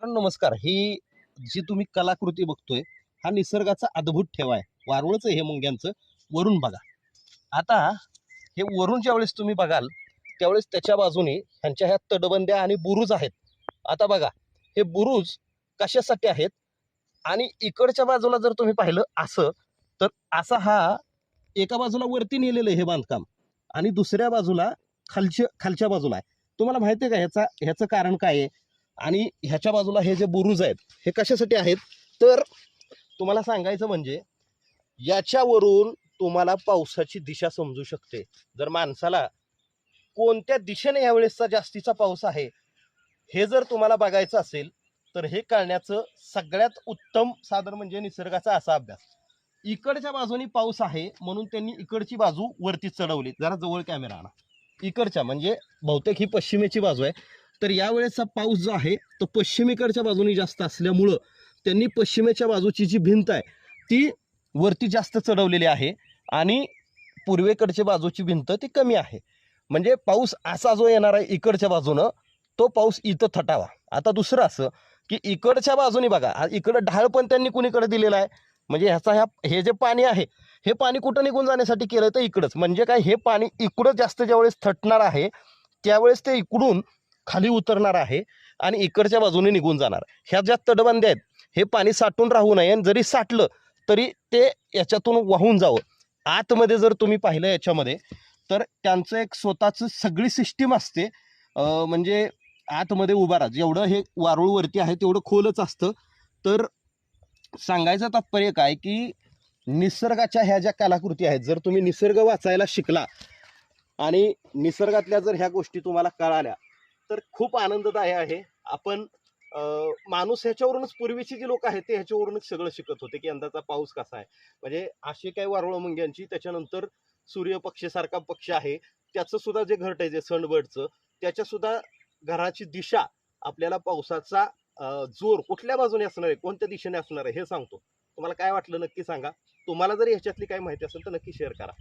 नमस्कार. ही जी तुम्ही कलाकृती बघतोय हा निसर्गाचा अद्भुत ठेवा आहे. वारुळच हे मुंग्यांचं वरून बघा. आता हे वरून ज्यावेळेस तुम्ही बघाल त्यावेळेस त्याच्या बाजूने ह्यांच्या ह्या तटबंद्या आणि बुरुज आहेत. आता बघा हे बुरुज कशासाठी आहेत? आणि इकडच्या बाजूला जर तुम्ही पाहिलं असं तर असा हा एका बाजूला वरती नेलेलं आहे हे बांधकाम आणि दुसऱ्या बाजूला खालच्या खालच्या बाजूला आहे. तुम्हाला माहिती आहे का ह्याचा ह्याचं कारण काय आहे? आणि ह्याच्या बाजूला हे जे बुरुज आहेत हे कशासाठी आहेत? तर तुम्हाला सांगायचं म्हणजे याच्यावरून तुम्हाला पावसाची दिशा समजू शकते. जर माणसाला कोणत्या दिशेने यावेळेसचा जास्तीचा पाऊस आहे हे जर तुम्हाला बघायचं असेल तर हे कळण्याचं सगळ्यात उत्तम साधन म्हणजे निसर्गाचा असा अभ्यास. इकडच्या बाजूनी पाऊस आहे म्हणून त्यांनी इकडची बाजू वरती चढवली. जरा जवळ कॅमेरा आणा. इकडच्या म्हणजे बहुतेक ही पश्चिमेची बाजू आहे. तर यावेळेसचा पाऊस जो आहे तो पश्चिमेकडच्या बाजूने जास्त असल्यामुळं त्यांनी पश्चिमेच्या बाजूची जी भिंत आहे ती वरती जास्त चढवलेली आहे आणि पूर्वेकडच्या बाजूची भिंत ती कमी आहे. म्हणजे पाऊस असा जो येणार आहे इकडच्या बाजूनं तो पाऊस इथं थटावा. आता दुसरं असं की इकडच्या बाजूने बघा इकडं ढाळ पण त्यांनी कुणीकडे दिलेला आहे. म्हणजे ह्याचा ह्या हे जे पाणी आहे हे पाणी कुठं निघून जाण्यासाठी केलं तर इकडंच. म्हणजे काय हे पाणी इकडं जास्त ज्यावेळेस थटणार आहे त्यावेळेस ते इकडून खाली उतरणार आहे आणि इकडच्या बाजूने निघून जाणार. ह्या ज्या तटबंद्या आहेत हे पाणी साठून राहू नये आणि जरी साठलं तरी ते याच्यातून वाहून जावं. आतमध्ये जर तुम्ही पाहिलं याच्यामध्ये तर त्यांचं एक स्वतःचं सगळी सिस्टीम असते. म्हणजे आतमध्ये उभा राहा. जेवढं हे वारुळवरती आहे तेवढं खोलच असतं. तर सांगायचं तात्पर्य काय की निसर्गाच्या ह्या ज्या कलाकृती आहेत जर तुम्ही निसर्ग वाचायला शिकला आणि निसर्गातल्या जर ह्या गोष्टी तुम्हाला कळाल्या तर खूप आनंददायी आहे. आपण माणूस ह्याच्यावरूनच पूर्वीची जी लोक आहेत ते ह्याच्यावरूनच सगळं शिकत होते की यंदाचा पाऊस कसा आहे. म्हणजे अशी काही वारुळ मुंग्यांची त्याच्यानंतर सूर्यपक्षीसारखा पक्ष आहे. त्याचं सुद्धा जे घरट आहे जे सनबर्डचं त्याच्या सुद्धा घराची दिशा आपल्याला पावसाचा जोर कुठल्या बाजूने असणार आहे कोणत्या दिशेने असणार आहे हे सांगतो. तुम्हाला काय वाटलं नक्की सांगा. तुम्हाला जर ह्याच्यातली काही माहिती असेल तर नक्की शेअर करा.